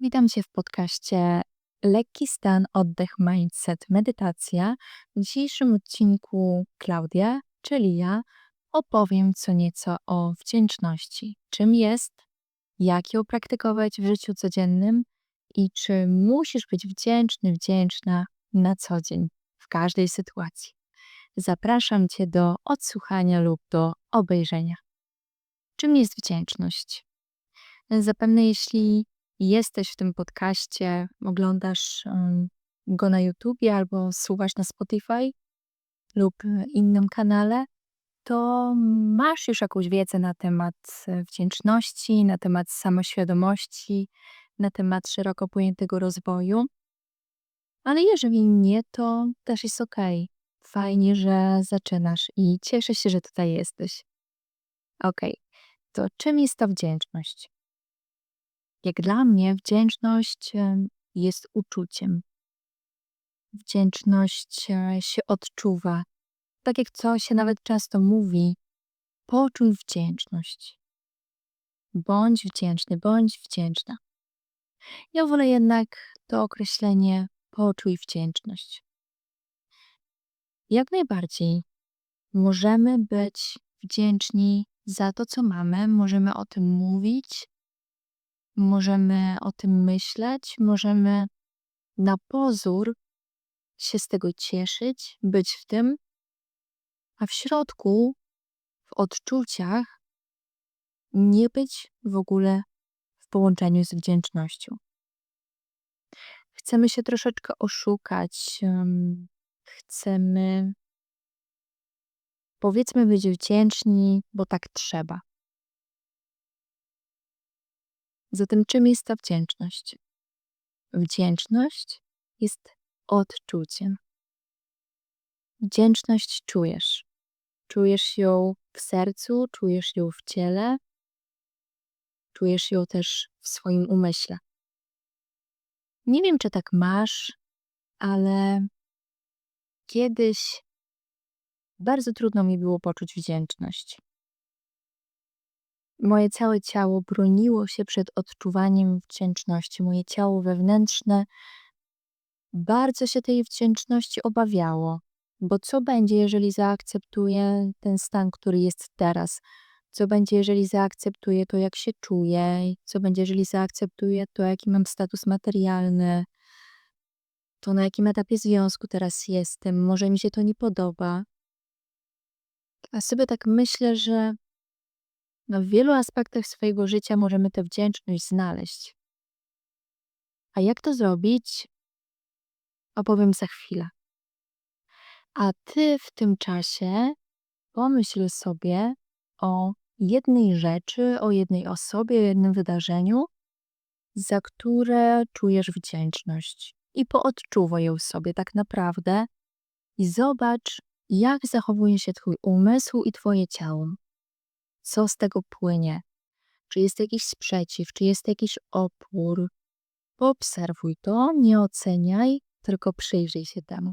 Witam Cię w podcaście Lekki stan, oddech, mindset, medytacja. W dzisiejszym odcinku Klaudia, czyli ja, opowiem co nieco o wdzięczności. Czym jest, jak ją praktykować w życiu codziennym i czy musisz być wdzięczny, wdzięczna na co dzień, w każdej sytuacji. Zapraszam Cię do odsłuchania lub do obejrzenia. Czym jest wdzięczność? Zapewne jeśli jesteś w tym podcaście, oglądasz go na YouTubie albo słuchasz na Spotify lub innym kanale, to masz już jakąś wiedzę na temat e, wdzięczności, na temat samoświadomości, na temat szeroko pojętego rozwoju. Ale jeżeli nie, to też jest ok. Fajnie, że zaczynasz i cieszę się, że tutaj jesteś. Ok, to czym jest ta wdzięczność? Jak dla mnie wdzięczność jest uczuciem. Wdzięczność e, się odczuwa. Tak jak co się nawet często mówi, poczuj wdzięczność. Bądź wdzięczny, bądź wdzięczna. Ja wolę jednak to określenie poczuj wdzięczność. Jak najbardziej możemy być wdzięczni za to, co mamy, możemy o tym mówić, Możemy o tym myśleć, możemy na pozór się z tego cieszyć, być w tym, a w środku, w odczuciach, nie być w ogóle w połączeniu z wdzięcznością. Chcemy się troszeczkę oszukać, chcemy, powiedzmy, być wdzięczni, bo tak trzeba. Zatem czym jest ta wdzięczność? Wdzięczność jest odczuciem. Wdzięczność czujesz. Czujesz ją w sercu, czujesz ją w ciele, czujesz ją też w swoim umyśle. Nie wiem, czy tak masz, ale kiedyś bardzo trudno mi było poczuć wdzięczność. Moje całe ciało broniło się przed odczuwaniem wdzięczności. Moje ciało wewnętrzne bardzo się tej wdzięczności obawiało. Bo co będzie, jeżeli zaakceptuję ten stan, który jest teraz? Co będzie, jeżeli zaakceptuję to, jak się czuję? Co będzie, jeżeli zaakceptuję to, jaki mam status materialny? To, na jakim etapie związku teraz jestem? Może mi się to nie podoba? A sobie tak myślę, że no, w wielu aspektach swojego życia możemy tę wdzięczność znaleźć. A jak to zrobić? Opowiem za chwilę. A ty w tym czasie pomyśl sobie o jednej rzeczy, o jednej osobie, o jednym wydarzeniu, za które czujesz wdzięczność. I poodczuwaj ją sobie tak naprawdę i zobacz, jak zachowuje się Twój umysł i Twoje ciało co z tego płynie. Czy jest jakiś sprzeciw, czy jest jakiś opór. Poobserwuj to, nie oceniaj, tylko przyjrzyj się temu.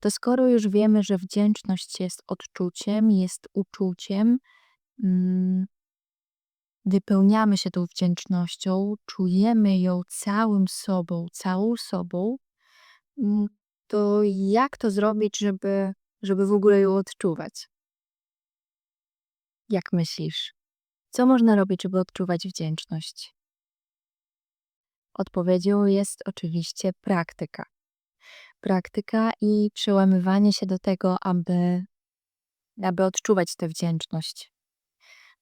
To skoro już wiemy, że wdzięczność jest odczuciem, jest uczuciem, mm, wypełniamy się tą wdzięcznością, czujemy ją całym sobą, całą sobą, mm, to jak to zrobić, żeby, żeby w ogóle ją odczuwać? Jak myślisz, co można robić, żeby odczuwać wdzięczność? Odpowiedzią jest oczywiście praktyka. Praktyka i przełamywanie się do tego, aby, aby odczuwać tę wdzięczność.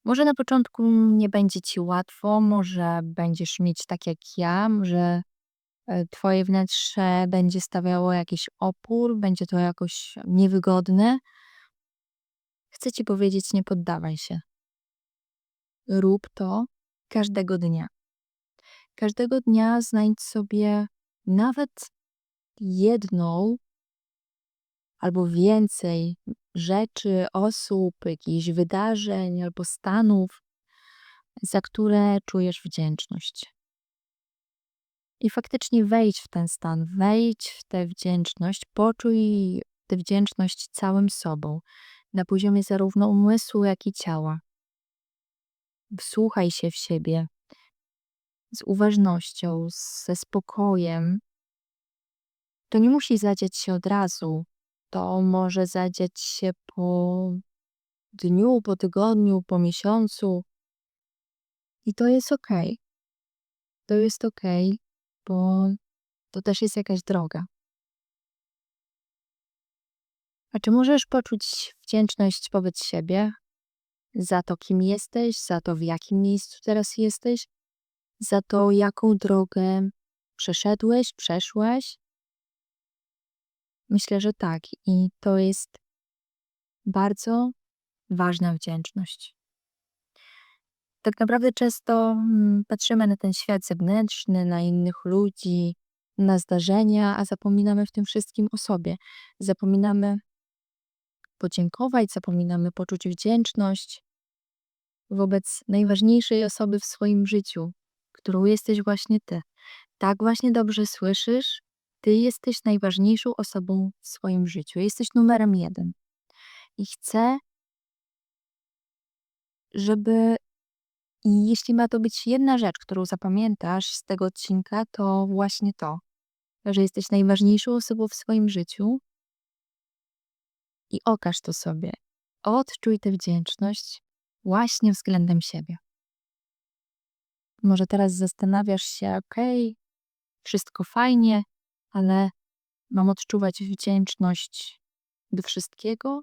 Może na początku nie będzie ci łatwo, może będziesz mieć tak jak ja, może e, twoje wnętrze będzie stawiało jakiś opór, będzie to jakoś niewygodne, Chcę ci powiedzieć, nie poddawaj się. Rób to każdego dnia. Każdego dnia znajdź sobie nawet jedną albo więcej rzeczy, osób, jakichś wydarzeń albo stanów, za które czujesz wdzięczność. I faktycznie wejdź w ten stan, wejdź w tę wdzięczność, poczuj tę wdzięczność całym sobą na poziomie zarówno umysłu, jak i ciała. Wsłuchaj się w siebie. z uważnością, ze spokojem, to nie musi zadziać się od razu. To może zadziać się po dniu, po tygodniu, po miesiącu. I to jest okej. To jest okej, bo to też jest jakaś droga. A czy możesz poczuć wdzięczność wobec siebie za to, kim jesteś, za to, w jakim miejscu teraz jesteś, za to, jaką drogę przeszedłeś, przeszłaś? Myślę, że tak. I to jest bardzo ważna wdzięczność. Tak naprawdę często mm, patrzymy na ten świat zewnętrzny, na innych ludzi, na zdarzenia, a zapominamy w tym wszystkim o sobie. Zapominamy podziękować, zapominamy poczuć wdzięczność wobec najważniejszej osoby w swoim życiu, którą jesteś właśnie ty. Tak właśnie dobrze słyszysz, ty jesteś najważniejszą osobą w swoim życiu. Jesteś numerem jeden. I chcę, żeby i jeśli ma to być jedna rzecz, którą zapamiętasz z tego odcinka, to właśnie to, że jesteś najważniejszą osobą w swoim życiu i okaż to sobie. Odczuj tę wdzięczność właśnie względem siebie. Może teraz zastanawiasz się, okej, wszystko fajnie, ale mam odczuwać wdzięczność do wszystkiego,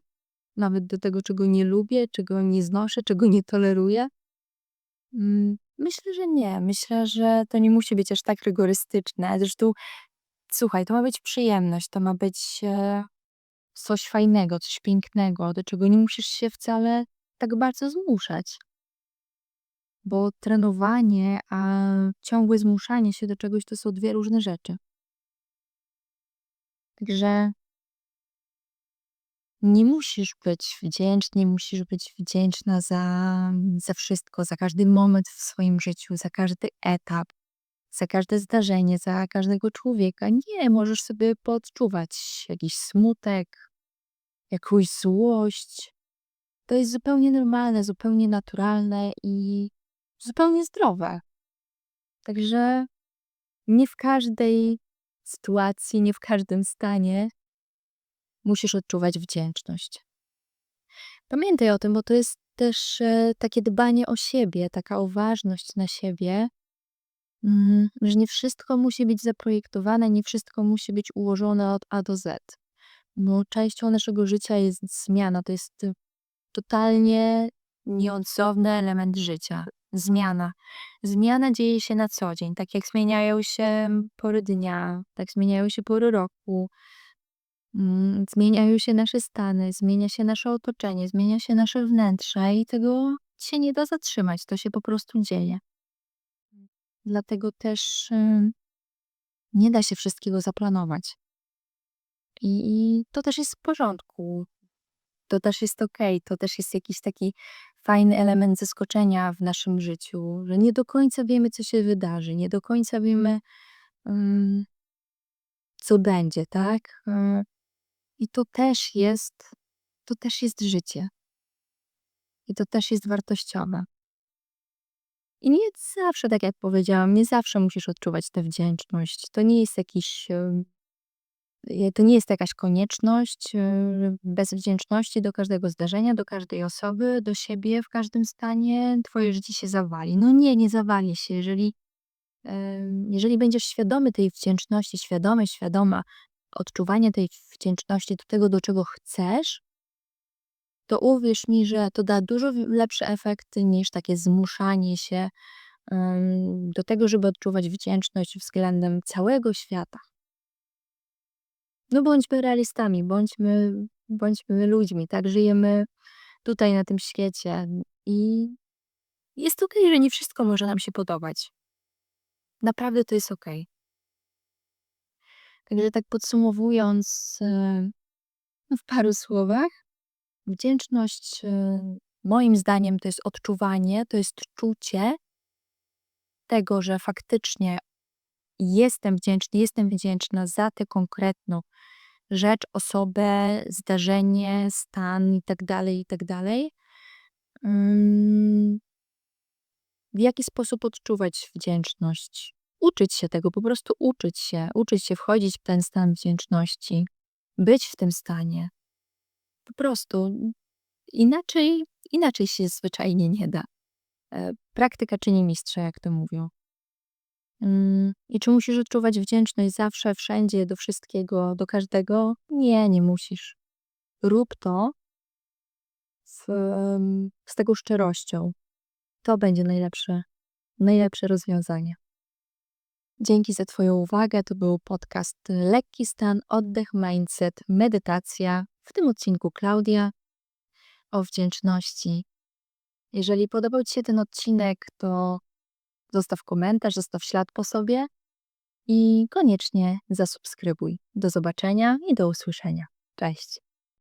nawet do tego, czego nie lubię, czego nie znoszę, czego nie toleruję. Mm, myślę, że nie. Myślę, że to nie musi być aż tak rygorystyczne. Zresztą, słuchaj, to ma być przyjemność, to ma być e, coś fajnego, coś pięknego, do czego nie musisz się wcale tak bardzo zmuszać. Bo trenowanie, a ciągłe zmuszanie się do czegoś to są dwie różne rzeczy. Także nie musisz być wdzięczny, musisz być wdzięczna za, za wszystko, za każdy moment w swoim życiu, za każdy etap, za każde zdarzenie, za każdego człowieka. Nie, możesz sobie podczuwać jakiś smutek, jakąś złość. To jest zupełnie normalne, zupełnie naturalne i zupełnie zdrowe. Także nie w każdej sytuacji, nie w każdym stanie musisz odczuwać wdzięczność. Pamiętaj o tym, bo to jest też e, takie dbanie o siebie, taka uważność na siebie, mm, że nie wszystko musi być zaprojektowane, nie wszystko musi być ułożone od A do Z. Bo częścią naszego życia jest zmiana, to jest y, totalnie nieodzowny element życia. Zmiana. Zmiana dzieje się na co dzień, tak jak zmieniają się pory dnia, tak zmieniają się pory roku, Mm, zmieniają się nasze stany, zmienia się nasze otoczenie, zmienia się nasze wnętrze i tego się nie da zatrzymać, to się po prostu dzieje. Dlatego też nie da się wszystkiego zaplanować. I, I to też jest w porządku. To też jest okej, to też jest jakiś taki fajny element zaskoczenia w naszym życiu, że nie do końca wiemy, co się wydarzy, nie do końca wiemy, co będzie, tak? I to też jest, to też jest życie. I to też jest wartościowe. I nie zawsze, tak jak powiedziałam, nie zawsze musisz odczuwać tę wdzięczność. To nie jest jakiś, to nie jest jakaś konieczność bez wdzięczności do każdego zdarzenia, do każdej osoby, do siebie w każdym stanie twoje życie się zawali. No nie, nie zawali się. Jeżeli, jeżeli będziesz świadomy tej wdzięczności, świadomy, świadoma odczuwanie tej wdzięczności do tego, do czego chcesz, to uwierz mi, że to da dużo lepsze efekty niż takie zmuszanie się do tego, żeby odczuwać wdzięczność względem całego świata. No bądźmy realistami, bądźmy, bądźmy ludźmi, tak? Żyjemy tutaj na tym świecie i jest okej, że nie wszystko może nam się podobać. Naprawdę to jest okej. Także tak podsumowując, e, no w paru słowach, wdzięczność e, moim zdaniem to jest odczuwanie, to jest czucie tego, że faktycznie jestem wdzięczny, jestem wdzięczna za tę konkretną rzecz, osobę, zdarzenie, stan i tak dalej, i tak dalej. w jaki sposób odczuwać wdzięczność. Uczyć się tego, po prostu uczyć się, uczyć się wchodzić w ten stan wdzięczności, być w tym stanie. Po prostu inaczej, inaczej się zwyczajnie nie da. E, Praktyka czyni mistrza, jak to mówią. Mm, I czy musisz odczuwać wdzięczność zawsze, wszędzie, do wszystkiego, do każdego? Nie, nie musisz. Rób to em, z tego szczerością. To będzie najlepsze, najlepsze rozwiązanie. Dzięki za Twoją uwagę. To był podcast Lekki Stan, Oddech, Mindset, Medytacja. W tym odcinku Klaudia o wdzięczności. Jeżeli podobał Ci się ten odcinek, to zostaw komentarz, zostaw ślad po sobie i koniecznie zasubskrybuj. Do zobaczenia i do usłyszenia. Cześć.